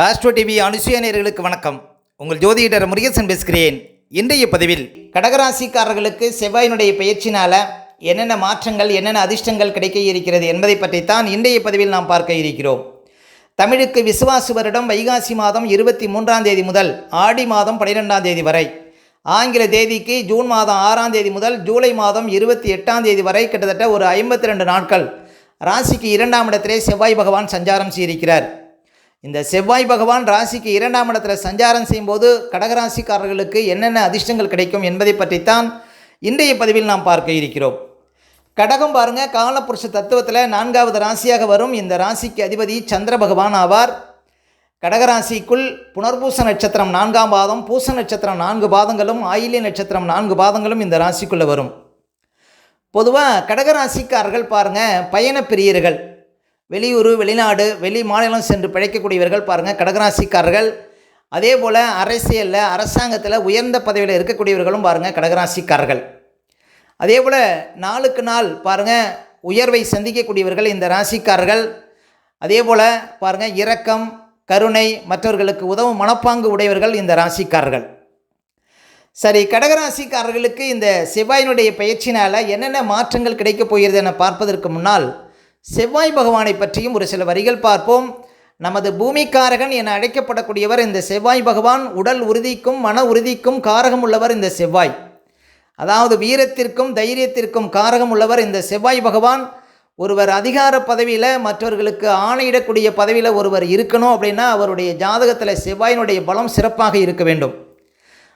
Astro TV Anusuya வணக்கம். உங்கள் ஜோதிடர் முருகேசன் பேசுகிறேன். இன்றைய பதிவில் கடகராசிக்காரர்களுக்கு செவ்வாயினுடைய பயிற்சினால் என்னென்ன மாற்றங்கள் என்னென்ன அதிர்ஷ்டங்கள் கிடைக்க இருக்கிறது என்பதை பற்றித்தான் இன்றைய பதிவில் நாம் பார்க்க இருக்கிறோம். தமிழுக்கு விசுவாசு வருடம் வைகாசி மாதம் இருபத்தி மூன்றாம் தேதி முதல் ஆடி மாதம் பனிரெண்டாம் தேதி வரை. ஆங்கில தேதிக்கு ஜூன் மாதம் ஆறாம் தேதி முதல் ஜூலை மாதம் இருபத்தி எட்டாம் தேதி வரை கிட்டத்தட்ட ஒரு ஐம்பத்தி ரெண்டு நாட்கள். ராசிக்கு இரண்டாம் இடத்திலே செவ்வாய் பகவான் சஞ்சாரம் செய்திருக்கிறார். இந்த செவ்வாய் பகவான் ராசிக்கு இரண்டாம் இடத்துல சஞ்சாரம் செய்யும்போது கடகராசிக்காரர்களுக்கு என்னென்ன அதிர்ஷ்டங்கள் கிடைக்கும் என்பதை பற்றித்தான் இன்றைய பதிவில் நாம் பார்க்க இருக்கிறோம். கடகம் பாருங்கள் காலப்புருஷ தத்துவத்தில் நான்காவது ராசியாக வரும். இந்த ராசிக்கு அதிபதி சந்திர பகவான் ஆவார். கடகராசிக்குள் புனர்பூச நட்சத்திரம் நான்காம் பாதம் பூச நட்சத்திரம் நான்கு பாதங்களும் ஆயிலிய நட்சத்திரம் நான்கு பாதங்களும் இந்த ராசிக்குள்ளே வரும். பொதுவாக கடகராசிக்காரர்கள் பாருங்கள் பயண பிரியர்கள் வெளியூர் வெளிநாடு வெளி மாநிலம் சென்று பிழைக்கக்கூடியவர்கள் பாருங்கள் கடகராசிக்காரர்கள். அதே போல் அரசியலில் அரசாங்கத்தில் உயர்ந்த பதவியில் இருக்கக்கூடியவர்களும் பாருங்கள் கடகராசிக்காரர்கள். அதே போல் நாளுக்கு நாள் பாருங்கள் உயர்வை சந்திக்கக்கூடியவர்கள் இந்த ராசிக்காரர்கள். அதே போல் பாருங்கள் இரக்கம் கருணை மற்றவர்களுக்கு உதவும் மனப்பாங்கு உடையவர்கள் இந்த ராசிக்காரர்கள். சரி கடகராசிக்காரர்களுக்கு இந்த செவ்வாயினுடைய பயிற்சினால் என்னென்ன மாற்றங்கள் கிடைக்கப் போகிறது என பார்ப்பதற்கு முன்னால் செவ்வாய் பகவானை பற்றியும் ஒரு சில வரிகள் பார்ப்போம். நமது பூமிக்காரகன் என அழைக்கப்படக்கூடியவர் இந்த செவ்வாய் பகவான். உடல் உறுதிக்கும் மன உறுதிக்கும் காரகம் உள்ளவர் இந்த செவ்வாய். அதாவது வீரத்திற்கும் தைரியத்திற்கும் காரகம் உள்ளவர் இந்த செவ்வாய் பகவான். ஒருவர் அதிகார பதவியில் மற்றவர்களுக்கு ஆணையிடக்கூடிய பதவியில் ஒருவர் இருக்கணும் அப்படின்னா அவருடைய ஜாதகத்தில் செவ்வாயினுடைய பலம் சிறப்பாக இருக்க வேண்டும்.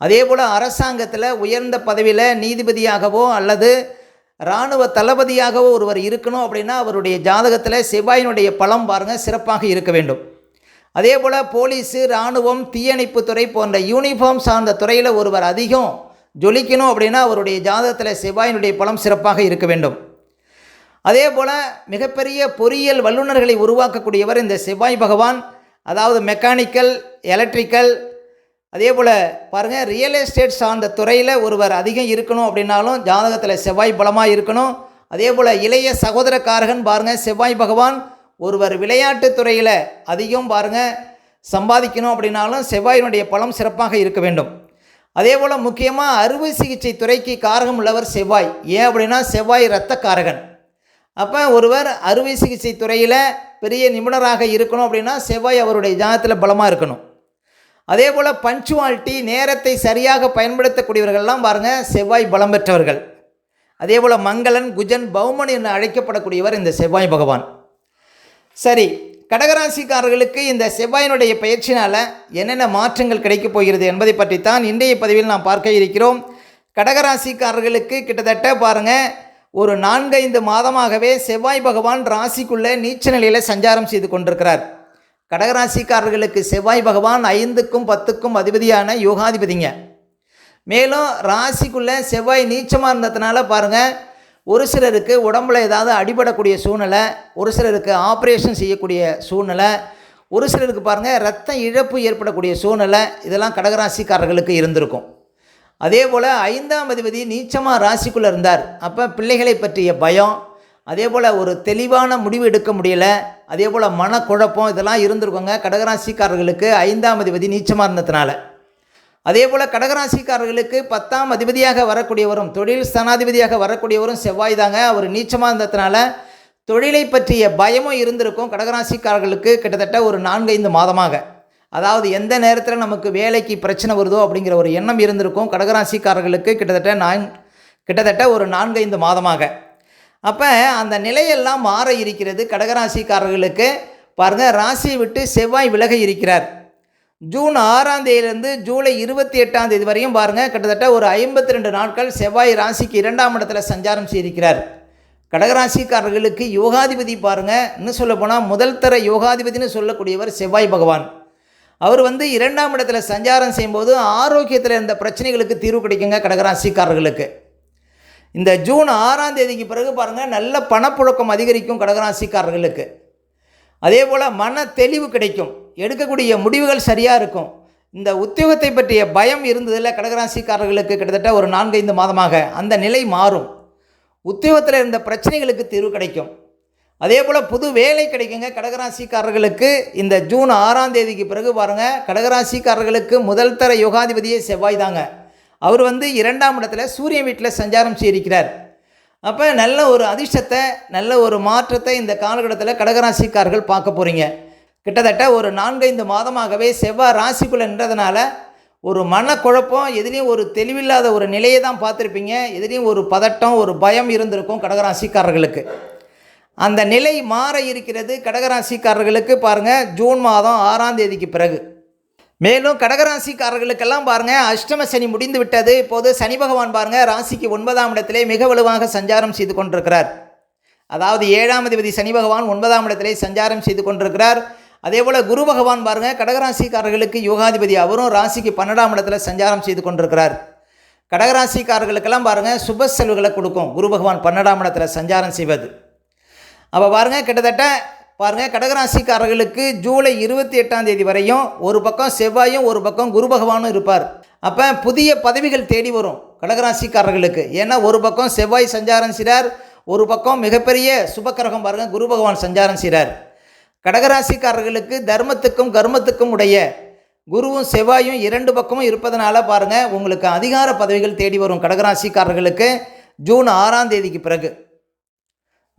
அதே போல் அரசாங்கத்தில் உயர்ந்த பதவியில் நீதிபதியாகவோ அல்லது இராணுவ தளபதியாகவோ ஒருவர் இருக்கணும் அப்படின்னா அவருடைய ஜாதகத்தில் செவ்வாயினுடைய பலம் பாருங்கள் சிறப்பாக இருக்க வேண்டும். அதே போல் போலீஸு இராணுவம் தீயணைப்புத்துறை போன்ற யூனிஃபார்ம் சார்ந்த துறையில் ஒருவர் அதிகம் ஜொலிக்கணும் அப்படின்னா அவருடைய ஜாதகத்தில் செவ்வாயினுடைய பலம் சிறப்பாக இருக்க வேண்டும். அதே போல் மிகப்பெரிய பொறியியல் வல்லுநர்களை உருவாக்கக்கூடியவர் இந்த செவ்வாய் பகவான். அதாவது மெக்கானிக்கல் எலக்ட்ரிக்கல் அதே போல் பாருங்கள் ரியல் எஸ்டேட் சார்ந்த துறையில் ஒருவர் அதிகம் இருக்கணும் அப்படின்னாலும் ஜாதகத்தில் செவ்வாய் பலமாக இருக்கணும். அதே போல் இளைய சகோதரக்காரகன் பாருங்கள் செவ்வாய் பகவான் ஒருவர் விளையாட்டு துறையில் அதிகம் பாருங்கள் சம்பாதிக்கணும் அப்படின்னாலும் செவ்வாயினுடைய பலம் சிறப்பாக இருக்க வேண்டும். அதே போல் முக்கியமாக அறுவை சிகிச்சை துறைக்கு காரகம் உள்ளவர் செவ்வாய். ஏன் அப்படின்னா செவ்வாய் இரத்தக்காரகன். அப்போ ஒருவர் அறுவை சிகிச்சை துறையில் பெரிய நிபுணராக இருக்கணும் அப்படின்னா செவ்வாய் அவருடைய ஜாதகத்தில் பலமாக இருக்கணும். அதே போல் பஞ்சுவாலிட்டி நேரத்தை சரியாக பயன்படுத்தக்கூடியவர்கள்லாம் பாருங்கள் செவ்வாய் பலம் பெற்றவர்கள். அதே போல் மங்களன் குஜன் பௌமன் என்று அழைக்கப்படக்கூடியவர் இந்த செவ்வாய் பகவான். சரி கடகராசிக்காரர்களுக்கு இந்த செவ்வாயினுடைய பயிற்சினால் என்னென்ன மாற்றங்கள் கிடைக்கப் போகிறது என்பதை பற்றித்தான் இன்றைய பதிவில் நாம் பார்க்க இருக்கிறோம். கடகராசிக்காரர்களுக்கு கிட்டத்தட்ட பாருங்கள் ஒரு நான்கைந்து மாதமாகவே செவ்வாய் பகவான் ராசிக்குள்ளே நீச்ச நிலையில் சஞ்சாரம் செய்து கொண்டிருக்கிறார். கடகராசிக்காரர்களுக்கு செவ்வாய் பகவான் ஐந்துக்கும் பத்துக்கும் அதிபதியான யோகாதிபதிங்க. மேலும் ராசிக்குள்ளே செவ்வாய் நீச்சமாக இருந்ததுனால பாருங்கள் ஒரு சிலருக்கு உடம்புல ஏதாவது அடிபடக்கூடிய சூழ்நிலை ஒரு சிலருக்கு ஆப்ரேஷன் செய்யக்கூடிய சூழ்நிலை ஒரு சிலருக்கு பாருங்கள் ரத்த இழப்பு ஏற்படக்கூடிய சூழ்நிலை இதெல்லாம் கடகராசிக்காரர்களுக்கு இருந்திருக்கும். அதே போல் ஐந்தாம் அதிபதி நீச்சமாக ராசிக்குள்ளே இருந்தார். அப்போ பிள்ளைகளை பற்றிய பயம் அதே போல் ஒரு தெளிவான முடிவு எடுக்க முடியலை அதே போல் மனக்குழப்பம் இதெல்லாம் இருந்திருக்கோங்க. கடகராசிக்காரர்களுக்கு ஐந்தாம் அதிபதி நீச்சமாக இருந்ததுனால. அதே போல் கடகராசிக்காரர்களுக்கு பத்தாம் அதிபதியாக வரக்கூடியவரும் தொழில் ஸ்தானாதிபதியாக வரக்கூடியவரும் செவ்வாய் தாங்க. அவர் நீச்சமாக இருந்ததுனால தொழிலை பற்றிய பயமும் இருந்திருக்கும். கடகராசிக்காரர்களுக்கு கிட்டத்தட்ட ஒரு நான்கைந்து மாதமாக. அதாவது எந்த நேரத்தில் நமக்கு வேலைக்கு பிரச்சனை வருதோ அப்படிங்கிற ஒரு எண்ணம் இருந்திருக்கும். கடகராசிக்காரர்களுக்கு கிட்டத்தட்ட நான் கிட்டத்தட்ட ஒரு நான்கைந்து மாதமாக. அப்போ அந்த நிலையெல்லாம் மாற இருக்கிறது கடகராசிக்காரர்களுக்கு. பாருங்கள் ராசியை விட்டு செவ்வாய் விலக இருக்கிறார். ஜூன் ஆறாம் தேதியிலிருந்து ஜூலை இருபத்தி எட்டாம் தேதி வரையும் பாருங்கள் கிட்டத்தட்ட ஒரு ஐம்பத்தி ரெண்டு நாட்கள் செவ்வாய் ராசிக்கு இரண்டாம் இடத்துல சஞ்சாரம் செய்திருக்கிறார். கடகராசிக்காரர்களுக்கு யோகாதிபதி பாருங்கள் இன்னும் சொல்ல போனால் முதல் தர யோகாதிபதினு சொல்லக்கூடியவர் செவ்வாய் பகவான். அவர் வந்து இரண்டாம் இடத்துல சஞ்சாரம் செய்யும்போது ஆரோக்கியத்தில் இருந்த பிரச்சனைகளுக்கு தீர்வு கிடைக்குங்க கடகராசிக்காரர்களுக்கு. இந்த ஜூன் ஆறாம் தேதிக்கு பிறகு பாருங்கள் நல்ல பணப்புழக்கம் அதிகரிக்கும் கடகராசிக்காரர்களுக்கு. அதே போல் மன தெளிவு கிடைக்கும். எடுக்கக்கூடிய முடிவுகள் சரியாக இருக்கும். இந்த உத்தியோகத்தை பற்றிய பயம் இருந்ததில் கடகராசிக்காரர்களுக்கு கிட்டத்தட்ட ஒரு நான்கைந்து மாதமாக. அந்த நிலை மாறும். உத்தியோகத்தில் இருந்த பிரச்சனைகளுக்கு தீர்வு கிடைக்கும். அதே போல் புது வேலை கிடைக்குங்க கடகராசிக்காரர்களுக்கு. இந்த ஜூன் ஆறாம் தேதிக்கு பிறகு பாருங்கள் கடகராசிக்காரர்களுக்கு முதல் தர யோகாதிபதியே செவ்வாய் தாங்க. அவர் வந்து இரண்டாம் இடத்துல சூரிய வீட்டில் சஞ்சாரம் செய்திருக்கிறார். அப்போ நல்ல ஒரு அதிர்ஷ்டத்தை நல்ல ஒரு மாற்றத்தை இந்த காலகட்டத்தில் கடகராசிக்காரர்கள் பார்க்க போகிறீங்க கிட்டத்தட்ட ஒரு நான்கைந்து மாதமாகவே செவ்வாய் ராசிக்குள்ளே நின்றதுனால ஒரு மனக்குழப்பம் எதுலேயும் ஒரு தெளிவில்லாத ஒரு நிலையை தான் பார்த்துருப்பீங்க. எதுலேயும் ஒரு பதட்டம் ஒரு பயம் இருந்திருக்கும் கடகராசிக்காரர்களுக்கு. அந்த நிலை மாற இருக்கிறது கடகராசிக்காரர்களுக்கு பாருங்கள் ஜூன் மாதம் ஆறாம் தேதிக்கு பிறகு. மேலும் கடகராசிக்காரர்களுக்கெல்லாம் பாருங்கள் அஷ்டம சனி முடிந்து விட்டது. இப்போது சனி பகவான் பாருங்கள் ராசிக்கு ஒன்பதாம் இடத்திலே மிக வலுவாக சஞ்சாரம் செய்து கொண்டிருக்கிறார். அதாவது ஏழாம் அதிபதி சனி பகவான் ஒன்பதாம் இடத்திலே சஞ்சாரம் செய்து கொண்டிருக்கிறார். அதே போல் குரு பகவான் பாருங்கள் கடகராசிக்காரர்களுக்கு யோகாதிபதி அவரும் ராசிக்கு பன்னெண்டாம் இடத்துல சஞ்சாரம் செய்து கொண்டிருக்கிறார். கடகராசிக்காரர்களுக்கெல்லாம் பாருங்கள் சுப செலவுகளை கொடுக்கும் குரு பகவான் பன்னெண்டாம் இடத்துல சஞ்சாரம் செய்வது. அப்போ பாருங்கள் கிட்டத்தட்ட பாருங்கள் கடகராசிக்காரர்களுக்கு ஜூலை இருபத்தி எட்டாம் தேதி வரையும் ஒரு பக்கம் செவ்வாயும் ஒரு பக்கம் குரு பகவானும் இருப்பார். அப்போ புதிய பதவிகள் தேடி வரும் கடகராசிக்காரர்களுக்கு. ஏன்னா ஒரு பக்கம் செவ்வாய் சஞ்சாரம் செய்கிறார் ஒரு பக்கம் மிகப்பெரிய சுபக்கிரகம் பாருங்கள் குரு பகவான் சஞ்சாரம் செய்கிறார். கடகராசிக்காரர்களுக்கு தர்மத்துக்கும் கர்மத்துக்கும் உடைய குருவும் செவ்வாயும் இரண்டு பக்கமும் இருப்பதனால பாருங்கள் உங்களுக்கு அதிகார பதவிகள் தேடி வரும் கடகராசிக்காரர்களுக்கு ஜூன் ஆறாம் தேதிக்கு பிறகு.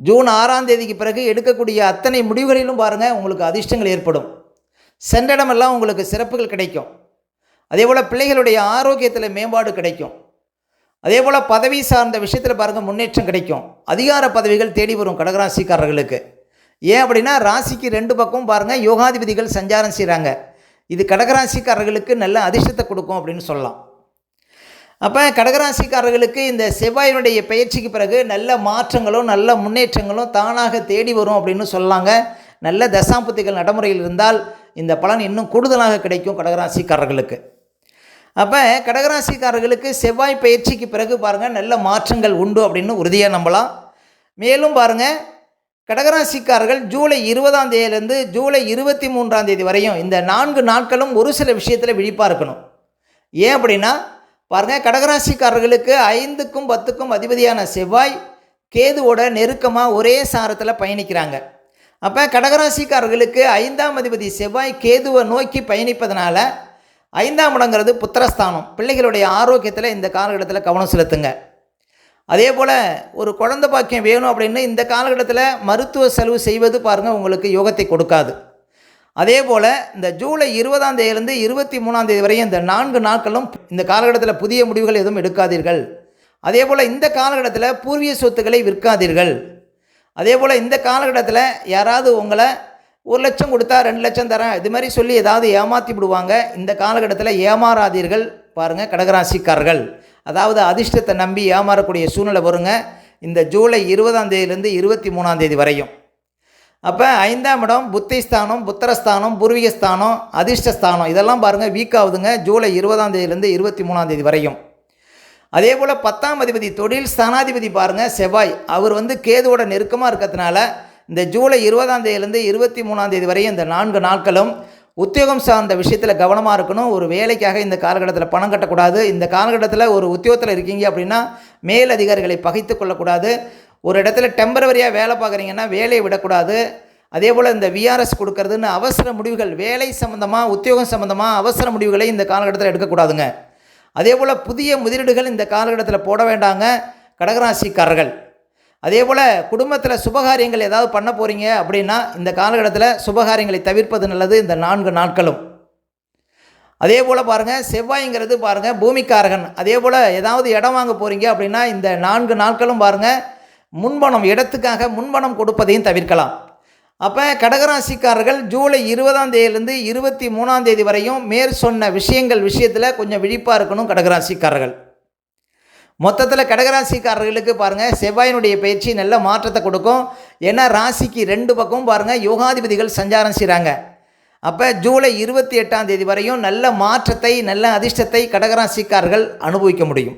ஜூன் ஆறாம் தேதிக்கு பிறகு எடுக்கக்கூடிய அத்தனை முடிவுகளிலும் பாருங்கள் உங்களுக்கு அதிர்ஷ்டங்கள் ஏற்படும். சென்ற இடமெல்லாம் உங்களுக்கு சிறப்புகள் கிடைக்கும். அதே போல் பிள்ளைகளுடைய ஆரோக்கியத்தில் மேம்பாடு கிடைக்கும். அதே போல் பதவி சார்ந்த விஷயத்தில் பாருங்கள் முன்னேற்றம் கிடைக்கும். அதிகார பதவிகள் தேடி வரும் கடகராசிக்காரர்களுக்கு. ஏன் அப்படின்னா ராசிக்கு ரெண்டு பக்கம் பாருங்கள் யோகாதிபதிகள் சஞ்சாரம் செய்கிறாங்க இது கடகராசிக்காரர்களுக்கு நல்ல அதிர்ஷ்டத்தை கொடுக்கும் அப்படின்னு சொல்லலாம். அப்போ கடகராசிக்காரர்களுக்கு இந்த செவ்வாயினுடைய பயிற்சிக்கு பிறகு நல்ல மாற்றங்களும் நல்ல முன்னேற்றங்களும் தானாக தேடி வரும் அப்படின்னு சொல்லாங்க. நல்ல தசாம்புத்திகள் நடைமுறையில் இருந்தால் இந்த பலன் இன்னும் கூடுதலாக கிடைக்கும் கடகராசிக்காரர்களுக்கு. அப்போ கடகராசிக்காரர்களுக்கு செவ்வாய் பயிற்சிக்கு பிறகு பாருங்கள் நல்ல மாற்றங்கள் உண்டு அப்படின்னு உறுதியாக நம்பலாம். மேலும் பாருங்கள் கடகராசிக்காரர்கள் ஜூலை இருபதாம் தேதியிலேருந்து ஜூலை இருபத்தி மூன்றாம் தேதி வரையும் இந்த நான்கு நாட்களும் ஒரு சில விஷயத்தில் விழிப்பாக இருக்கணும். ஏன் அப்படின்னா பாருங்கள் கடகராசிக்காரர்களுக்கு ஐந்துக்கும் பத்துக்கும் அதிபதியான செவ்வாய் கேதுவோட நெருக்கமாக ஒரே சாரத்தில் பயணிக்கிறாங்க. அப்போ கடகராசிக்காரர்களுக்கு ஐந்தாம் அதிபதி செவ்வாய் கேதுவை நோக்கி பயணிப்பதனால ஐந்தாம் இடங்கிறது புத்திரஸ்தானம். பிள்ளைகளுடைய ஆரோக்கியத்தில் இந்த காலகட்டத்தில் கவனம் செலுத்துங்க. அதே போல் ஒரு குழந்த பாக்கியம் வேணும் அப்படின்னு இந்த காலகட்டத்தில் மருத்துவ செலவு செய்வது பாருங்கள் உங்களுக்கு யோகத்தை கொடுக்காது. அதே போல் இந்த ஜூலை இருபதாம் தேதியிலேருந்து இருபத்தி மூணாம் தேதி வரையும் இந்த நான்கு நாட்களும் இந்த காலகட்டத்தில் புதிய முடிவுகள் எதுவும் எடுக்காதீர்கள். அதே போல் இந்த காலகட்டத்தில் பூர்வீக சொத்துக்களை விற்காதீர்கள். அதே போல் இந்த காலகட்டத்தில் யாராவது உங்களை ஒரு லட்சம் கொடுத்தா ரெண்டு லட்சம் தரேன் இது மாதிரி சொல்லி ஏதாவது ஏமாற்றி விடுவாங்க. இந்த காலகட்டத்தில் ஏமாறாதீர்கள். பாருங்கள் கடகராசிக்காரர்கள். அதாவது அதிர்ஷ்டத்தை நம்பி ஏமாறக்கூடிய சூழ்நிலை வருங்க. இந்த ஜூலை இருபதாம் தேதியிலேருந்து இருபத்தி மூணாம் தேதி வரையும். அப்போ ஐந்தாம் இடம் புத்திஸ்தானம் புத்திரஸ்தானம் பூர்வீகஸ்தானம் அதிர்ஷ்டஸ்தானம். இதெல்லாம் பாருங்கள் வீக் ஆகுதுங்க ஜூலை இருபதாம் தேதியிலேருந்து இருபத்தி மூணாம் தேதி வரையும். அதே போல் பத்தாம் அதிபதி தொழில் ஸ்தானாதிபதி பாருங்கள் செவ்வாய். அவர் வந்து கேதுவோட நெருக்கமாக இருக்கிறதுனால இந்த ஜூலை இருபதாம் தேதியிலேருந்து இருபத்தி மூணாம் தேதி வரையும் இந்த நான்கு நாட்களும் உத்தியோகம் சார்ந்த விஷயத்தில் கவனமாக இருக்கணும். ஒரு வேலைக்காக இந்த காலகட்டத்தில் பணம் கட்டக்கூடாது. இந்த காலகட்டத்தில் ஒரு உத்தியோகத்தில் இருக்கீங்க அப்படின்னா மேல் அதிகாரிகளை பகைத்து கொள்ளக்கூடாது. ஒரு இடத்துல டெம்பரவரியாக வேலை பார்க்குறீங்கன்னா வேலையை விடக்கூடாது. அதே போல் இந்த விஆர்எஸ் கொடுக்கறதுன்னு அவசர முடிவுகள் வேலை சம்மந்தமாக உத்தியோகம் சம்மந்தமாக அவசர முடிவுகளை இந்த காலகட்டத்தில் எடுக்கக்கூடாதுங்க. அதே போல் புதிய முதலீடுகள் இந்த காலகட்டத்தில் போட வேண்டாங்க கடகராசிக்காரர்கள். அதே போல் குடும்பத்தில் சுபகாரியங்கள் ஏதாவது பண்ண போகிறீங்க அப்படின்னா இந்த காலகட்டத்தில் சுபகாரியங்களை தவிர்ப்பது நல்லது இந்த நான்கு நாட்களும். அதே போல் பாருங்கள் செவ்வாய்ங்கிறது பாருங்கள் பூமிக்காரகன். அதே போல் ஏதாவது இடம் வாங்க போகிறீங்க அப்படின்னா இந்த நான்கு நாட்களும் பாருங்கள் முன்பணம் இடத்துக்காக முன்பணம் கொடுப்பதையும் தவிர்க்கலாம். அப்போ கடகராசிக்காரர்கள் ஜூலை இருபதாம் தேதியிலேருந்து இருபத்தி மூணாம் தேதி வரையும் மேற் சொன்ன விஷயங்கள் விஷயத்தில் கொஞ்சம் விழிப்பாக இருக்கணும் கடகராசிக்காரர்கள். மொத்தத்தில் கடகராசிக்காரர்களுக்கு பாருங்கள் செவ்வாயினுடைய பயிற்சி நல்ல மாற்றத்தை கொடுக்கும். ஏன்னா ராசிக்கு ரெண்டு பக்கம் பாருங்கள் யோகாதிபதிகள் சஞ்சாரம் செய்கிறாங்க அப்போ ஜூலை இருபத்தி எட்டாம் தேதி வரையும் நல்ல மாற்றத்தை நல்ல அதிர்ஷ்டத்தை கடகராசிக்காரர்கள் அனுபவிக்க முடியும்.